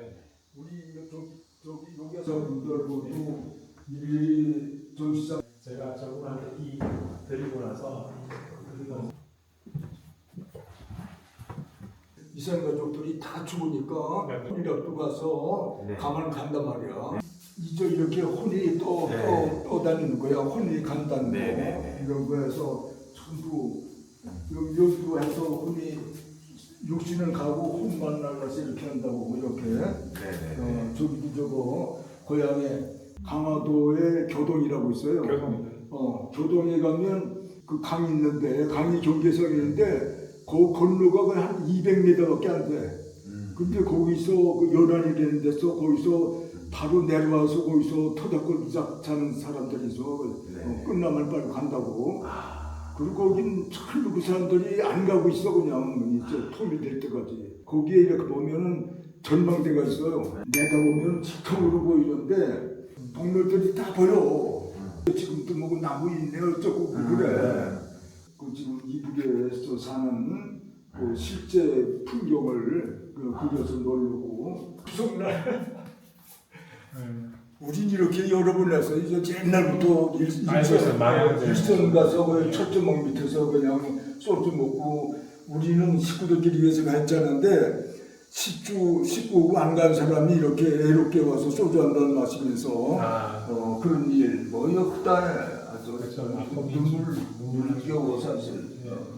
네. 우리 저기 저기 여기서분들도 일일이 전시장 제가 저분한테 이 드리고 나서 이산 가족들이 다 죽으니까 네. 혼이라도 가서 네. 가만 간단 말이야. 이제 이렇게 혼이 또, 네. 또, 또 다니는 거야. 혼이 간다는 네, 거. 네, 네. 이런 거에서 전부 여기 여기도 해서 혼이 육신은 가고 혼만 날라서 이렇게 한다고 이렇게 네네. 어, 저기도 저거 고향에 강화도에 교동이라고 있어요. 교동이는 어, 교동에 가면 그 강이 있는데 강이 경계선이 있는데 그 건너가 한 200m밖에 안 돼. 음. 근데 거기서 그 연안이 되는 데서 거기서 바로 내려와서 거기서 터덕을 쫙 자는 사람들이 있어. 네. 어, 끝나면 빨리 간다고. 아, 그리고 거긴 전부 그 사람들이 안 가고 있어 그냥 이제 통이 될 때까지. 거기에 이렇게 보면은 전망대가 있어요. 내다보면 지통으로 보이는데 동료들이 다 보여. 지금도 뭐 나무 있네 어쩌고 그래. 그 지금 이북에서 사는 그 실제 풍경을 그 그려서 놀고 구성날 우린 이렇게 여러 번 해서 이제 옛날부터 일-. 일선 가서 그 첫주먹 밑에서 그냥 소주 먹고 우리는 식구들끼리 위해서 했자는데 식주 식구 안간 사람이 이렇게 애롭게 와서 소주 한잔 마시면서 아 어, 그런 일, 뭐, 이거 후단에 아주 그렇죠. 아픔이 눈물, 눈물 눈물 겨워 사실. 예. 어,